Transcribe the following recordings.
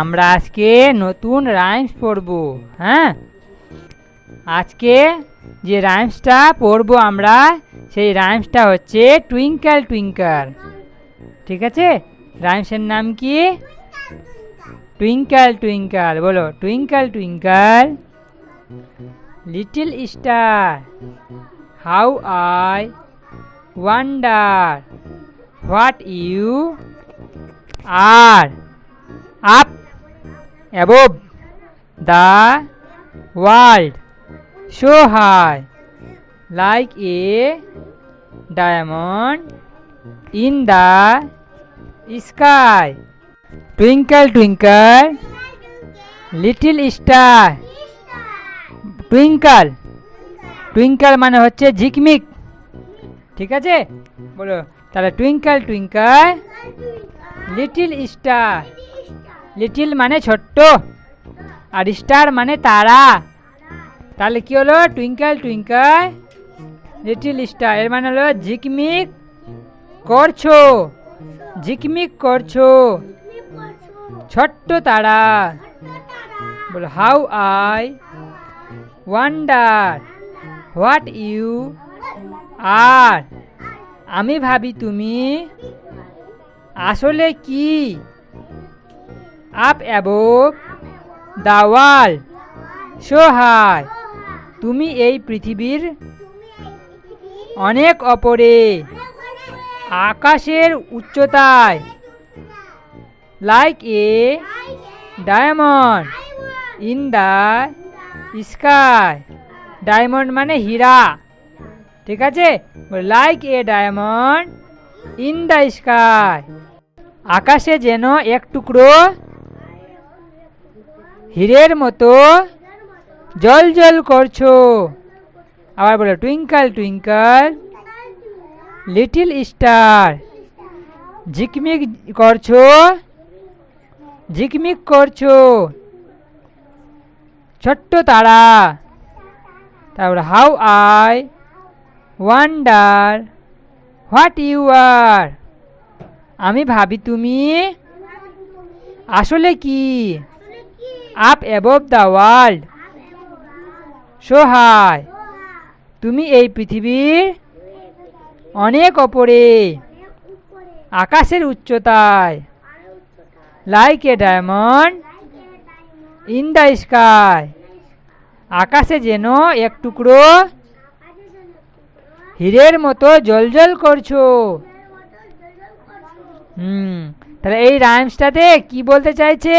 আমরা আজকে নতুন রাইমস পড়ব হ্যাঁ? আজকে যে রাইমসটা পড়ব আমরা, সেই রাইমসটা হচ্ছে টুইঙ্কেল টুইঙ্কার ঠিক আছে? রাইমসের নাম কি? টুইঙ্কেল টুইঙ্কাল বলো twinkle twinkle little star how I wonder what you are up above the world so high like a diamond in the sky twinkle twinkle little star twinkle twinkle মানে হচ্ছে ঝিকমিক ঠিক আছে বলো তাহলে twinkle twinkle little star little মানে ছোট্ট আর star মানে তারা। তাহলে কি হলো? Twinkle twinkle. লিটিল স্টার, এর মানে হলো ঝিকমিক করছ। ঝিকমিক করছ। ছোট্ট তারা। বলো, how I wonder what you are? আমি ভাবি তুমি আসলে কি? Up above the world so high তুমি এই পৃথিবীর অনেক অপরে। আকাশের উচ্চতায়। Like a diamond in the sky diamond মানে হীরা। ঠিক আছে? Like a diamond in the sky আকাশে যেন এক টুকরো হীরের মতো জল জল করছ। আবার বলো, টুইঙ্কল টুইঙ্কল, লিটিল স্টার, ঝিকমিক করছ ঝিকমিক করছ, ছোট্ট তারা। তারপর, how I wonder what you are? আমি ভাবি তুমি, আসলে কি? Up above the world so high তুমি এই পৃথিবীর অনেক ওপরে আকাশের উচ্চতায় like a diamond in the sky আকাশে যেন এক টুকরো হীরের মতো জলজল করছ। হুম, তাহলে এই রাইমসটাতে কি বলতে চাইছে?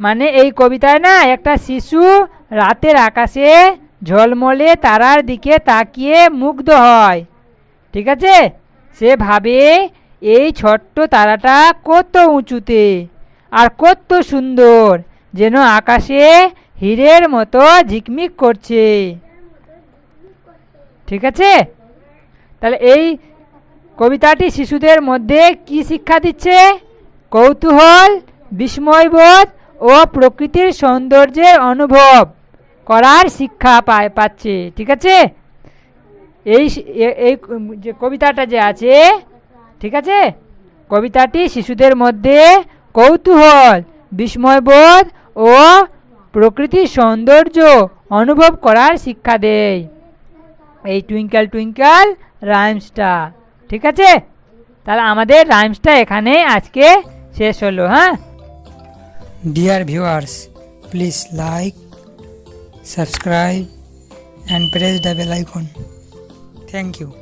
মানে এই কবিতায় না একটা শিশু রাতের আকাশে ঝলমলে তারার দিকে তাকিয়ে মুগ্ধ হয়। ঠিক আছে? সে ভাবে, এই ছোট্ট তারাটা কত উঁচুতে আর কত সুন্দর যেন আকাশে হীরের মতো ঝিকমিক করছে। ঠিক আছে? তাহলে এই কবিতাটি শিশুদের মধ্যে কি শিক্ষা দিচ্ছে? কৌতূহল, বিস্ময়বোধ ও প্রকৃতির সৌন্দর্যের অনুভব করার শিক্ষা পায় পাচ্ছে, ঠিক আছে? এই এই যে কবিতাটা যে আছে, ঠিক আছে? কবিতাটি শিশুদের মধ্যে কৌতূহল বিস্ময়বোধ ও প্রকৃতির সৌন্দর্য অনুভব করার শিক্ষা দেয়। এই টুইঙ্কেল টুইঙ্কেল রাইমসটা, ঠিক আছে? তাহলে আমাদের রাইমসটা এখানে আজকে শেষ হলো হ্যাঁ? Dear viewers, please like, subscribe and press the bell icon. Thank you.